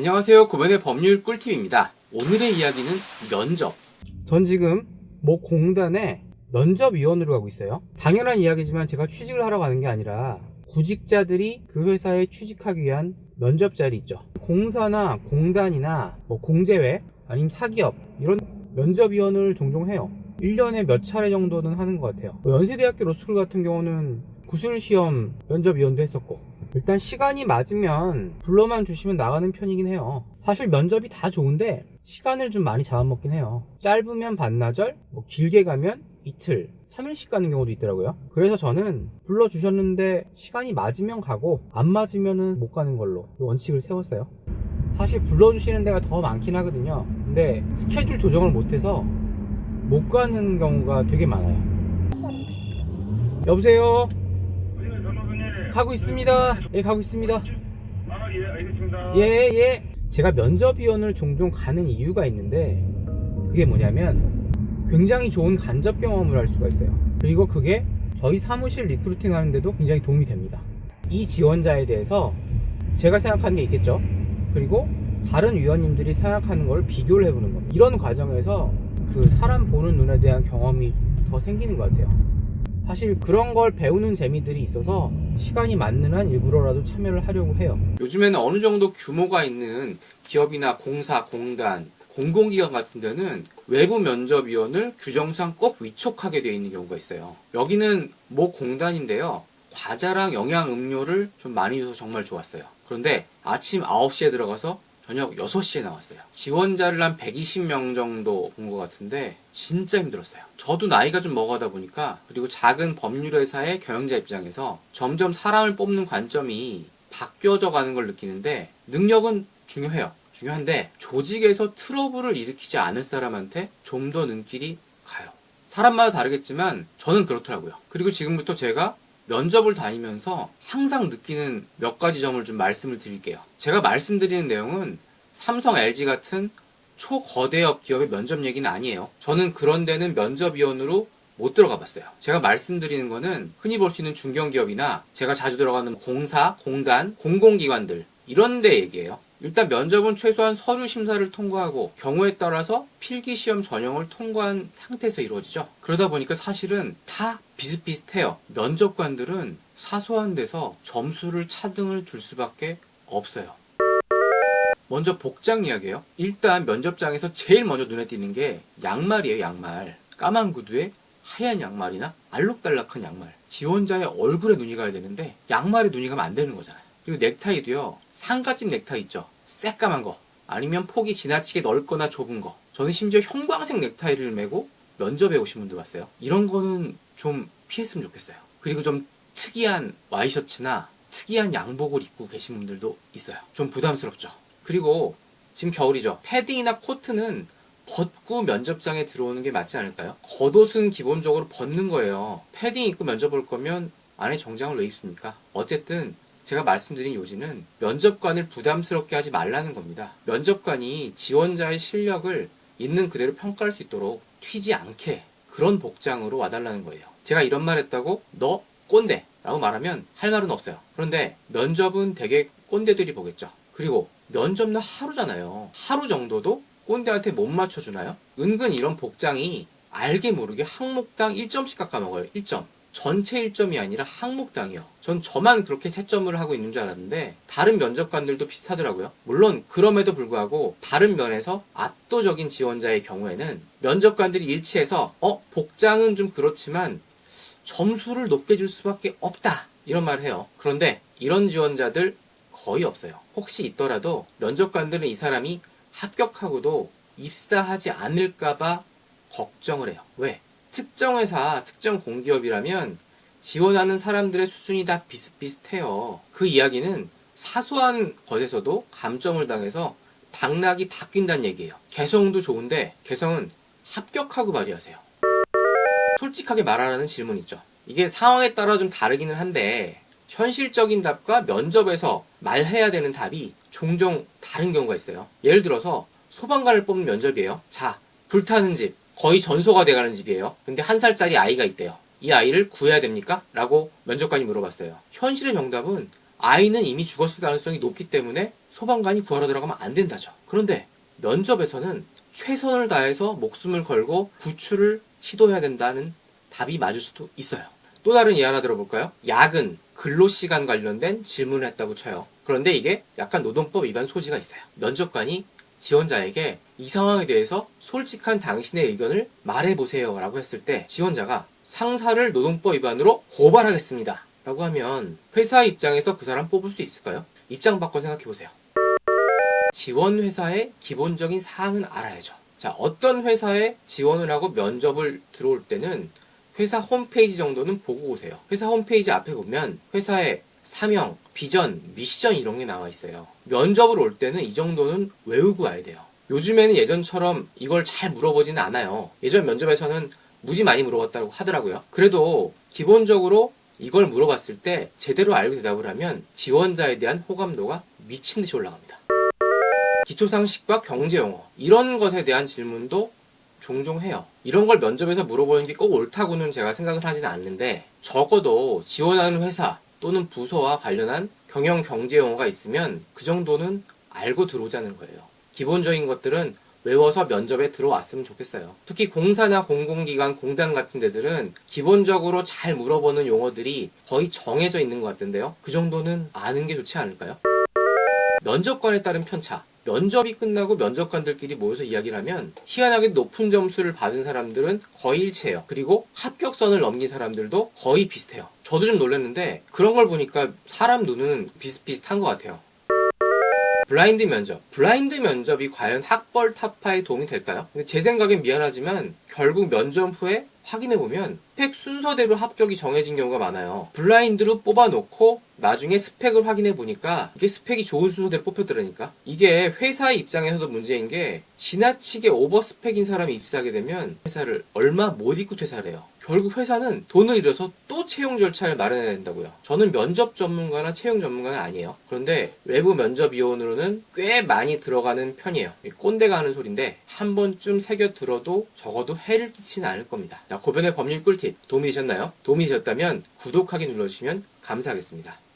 안녕하세요. 고변의 법률 꿀팁입니다. 오늘의 이야기는 면접. 전 지금 모 공단에 면접위원으로 가고 있어요. 당연한 이야기지만 제가 취직을 하러 가는 게 아니라 구직자들이 그 회사에 취직하기 위한 면접 자리 있죠. 공사나 공단이나 뭐 공제회 아니면 사기업 이런 면접위원을 종종 해요. 1년에 몇 차례 정도는 하는 것 같아요. 뭐 연세대학교 로스쿨 같은 경우는 구술시험 면접위원도 했었고 일단 시간이 맞으면 불러만 주시면 나가는 편이긴 해요. 사실 면접이 다 좋은데 시간을 좀 많이 잡아먹긴 해요. 짧으면 반나절, 뭐 길게 가면 이틀, 3일씩 가는 경우도 있더라고요. 그래서 저는 불러주셨는데 시간이 맞으면 가고 안 맞으면 못 가는 걸로 원칙을 세웠어요. 사실 불러주시는 데가 더 많긴 하거든요. 근데 스케줄 조정을 못해서 못 가는 경우가 되게 많아요. 여보세요? 전화선님? 가고 있습니다. 예, 가고 있습니다. 아, 예, 알겠습니다. 예, 예. 제가 면접위원을 종종 가는 이유가 있는데, 그게 뭐냐면, 굉장히 좋은 간접 경험을 할 수가 있어요. 그리고 그게 저희 사무실 리크루팅 하는데도 굉장히 도움이 됩니다. 이 지원자에 대해서 제가 생각하는 게 있겠죠. 그리고 다른 위원님들이 생각하는 걸 비교를 해보는 겁니다. 이런 과정에서 그 사람 보는 눈에 대한 경험이 더 생기는 것 같아요. 사실 그런 걸 배우는 재미들이 있어서 시간이 맞는 한 일부러라도 참여를 하려고 해요. 요즘에는 어느 정도 규모가 있는 기업이나 공사, 공단, 공공기관 같은 데는 외부 면접위원을 규정상 꼭 위촉하게 되어 있는 경우가 있어요. 여기는 모 공단인데요. 과자랑 영양 음료를 좀 많이 줘서 정말 좋았어요. 그런데 아침 9시에 들어가서 저녁 6시에 나왔어요. 지원자를 한 120명 정도 본 것 같은데 진짜 힘들었어요. 저도 나이가 좀 먹어가다 보니까 그리고 작은 법률회사의 경영자 입장에서 점점 사람을 뽑는 관점이 바뀌어져 가는 걸 느끼는데 능력은 중요해요. 중요한데 조직에서 트러블을 일으키지 않을 사람한테 좀 더 눈길이 가요. 사람마다 다르겠지만 저는 그렇더라고요. 그리고 지금부터 제가 면접을 다니면서 항상 느끼는 몇 가지 점을 좀 말씀을 드릴게요. 제가 말씀드리는 내용은 삼성, LG 같은 초거대업 기업의 면접 얘기는 아니에요. 저는 그런 데는 면접위원으로 못 들어가 봤어요. 제가 말씀드리는 거는 흔히 볼 수 있는 중견기업이나 제가 자주 들어가는 공사, 공단, 공공기관들 이런 데 얘기예요. 일단 면접은 최소한 서류 심사를 통과하고 경우에 따라서 필기 시험 전형을 통과한 상태에서 이루어지죠. 그러다 보니까 사실은 다 비슷비슷해요. 면접관들은 사소한 데서 점수를 차등을 줄 수밖에 없어요. 먼저 복장 이야기예요. 일단 면접장에서 제일 먼저 눈에 띄는 게 양말이에요, 양말. 까만 구두에 하얀 양말이나 알록달록한 양말. 지원자의 얼굴에 눈이 가야 되는데 양말에 눈이 가면 안 되는 거잖아요. 그리고 넥타이도요. 상가집 넥타이 있죠. 새까만 거. 아니면 폭이 지나치게 넓거나 좁은 거. 저는 심지어 형광색 넥타이를 메고 면접에 오신 분들 봤어요. 이런 거는 좀 피했으면 좋겠어요. 그리고 좀 특이한 와이셔츠나 특이한 양복을 입고 계신 분들도 있어요. 좀 부담스럽죠. 그리고 지금 겨울이죠. 패딩이나 코트는 벗고 면접장에 들어오는 게 맞지 않을까요? 겉옷은 기본적으로 벗는 거예요. 패딩 입고 면접 볼 거면 안에 정장을 왜 입습니까? 어쨌든 제가 말씀드린 요지는 면접관을 부담스럽게 하지 말라는 겁니다. 면접관이 지원자의 실력을 있는 그대로 평가할 수 있도록 튀지 않게 그런 복장으로 와달라는 거예요. 제가 이런 말 했다고 너 꼰대 라고 말하면 할 말은 없어요. 그런데 면접은 되게 꼰대들이 보겠죠. 그리고 면접날 하루잖아요. 하루 정도도 꼰대한테 못 맞춰주나요? 은근 이런 복장이 알게 모르게 항목당 1점씩 깎아먹어요. 1점. 전체 1점이 아니라 항목당이요. 전 저만 그렇게 채점을 하고 있는 줄 알았는데 다른 면접관들도 비슷하더라고요. 물론 그럼에도 불구하고 다른 면에서 압도적인 지원자의 경우에는 면접관들이 일치해서 어 복장은 좀 그렇지만 점수를 높게 줄 수밖에 없다 이런 말을 해요. 그런데 이런 지원자들 거의 없어요. 혹시 있더라도 면접관들은 이 사람이 합격하고도 입사하지 않을까봐 걱정을 해요. 왜? 특정 회사, 특정 공기업이라면 지원하는 사람들의 수준이 다 비슷비슷해요. 그 이야기는 사소한 것에서도 감점을 당해서 당락이 바뀐다는 얘기예요. 개성도 좋은데 개성은 합격하고 발휘하세요. 솔직하게 말하라는 질문 있죠. 이게 상황에 따라 좀 다르기는 한데 현실적인 답과 면접에서 말해야 되는 답이 종종 다른 경우가 있어요. 예를 들어서 소방관을 뽑는 면접이에요. 자, 불타는 집, 거의 전소가 돼가는 집이에요. 근데 한 살짜리 아이가 있대요. 이 아이를 구해야 됩니까? 라고 면접관이 물어봤어요. 현실의 정답은 아이는 이미 죽었을 가능성이 높기 때문에 소방관이 구하러 들어가면 안 된다죠. 그런데 면접에서는 최선을 다해서 목숨을 걸고 구출을 시도해야 된다는 답이 맞을 수도 있어요. 또 다른 예 하나 들어볼까요? 야근, 근로시간 관련된 질문을 했다고 쳐요. 그런데 이게 약간 노동법 위반 소지가 있어요. 면접관이 지원자에게 이 상황에 대해서 솔직한 당신의 의견을 말해보세요 라고 했을 때 지원자가 상사를 노동법 위반으로 고발하겠습니다 라고 하면 회사 입장에서 그 사람 뽑을 수 있을까요? 입장 바꿔 생각해보세요. 지원 회사의 기본적인 사항은 알아야죠. 자, 어떤 회사에 지원을 하고 면접을 들어올 때는 회사 홈페이지 정도는 보고 오세요. 회사 홈페이지 앞에 보면 회사의 사명, 비전, 미션 이런 게 나와 있어요. 면접을 올 때는 이 정도는 외우고 와야 돼요. 요즘에는 예전처럼 이걸 잘 물어보지는 않아요. 예전 면접에서는 무지 많이 물어봤다고 하더라고요. 그래도 기본적으로 이걸 물어봤을 때 제대로 알고 대답을 하면 지원자에 대한 호감도가 미친 듯이 올라갑니다. 기초상식과 경제용어 이런 것에 대한 질문도 종종 해요. 이런 걸 면접에서 물어보는 게 꼭 옳다고는 제가 생각을 하지는 않는데 적어도 지원하는 회사 또는 부서와 관련한 경영 경제 용어가 있으면 그 정도는 알고 들어오자는 거예요. 기본적인 것들은 외워서 면접에 들어왔으면 좋겠어요. 특히 공사나 공공기관, 공단 같은 데들은 기본적으로 잘 물어보는 용어들이 거의 정해져 있는 것 같은데요. 그 정도는 아는 게 좋지 않을까요? 면접관에 따른 편차. 면접이 끝나고 면접관들끼리 모여서 이야기를 하면 희한하게 높은 점수를 받은 사람들은 거의 일치해요. 그리고 합격선을 넘긴 사람들도 거의 비슷해요. 저도 좀 놀랐는데 그런 걸 보니까 사람 눈은 비슷비슷한 것 같아요. 블라인드 면접. 블라인드 면접이 과연 학벌 타파에 도움이 될까요? 제 생각엔 미안하지만 결국 면접 후에 확인해보면 스펙 순서대로 합격이 정해진 경우가 많아요. 블라인드로 뽑아놓고 나중에 스펙을 확인해보니까 이게 스펙이 좋은 순서대로 뽑혔더라니까. 이게 회사의 입장에서도 문제인 게 지나치게 오버 스펙인 사람이 입사하게 되면 회사를 얼마 못 입고 퇴사를 해요. 결국 회사는 돈을 잃어서 또 채용 절차를 마련해야 된다고요. 저는 면접 전문가나 채용 전문가는 아니에요. 그런데 외부 면접위원으로는 꽤 많이 들어가는 편이에요. 꼰대가 하는 소리인데 한 번쯤 새겨 들어도 적어도 해를 끼치는 않을 겁니다. 자, 고변의 법률 꿀팁 도움이 되셨나요? 도움이 되셨다면 구독하기 눌러주시면 감사하겠습니다.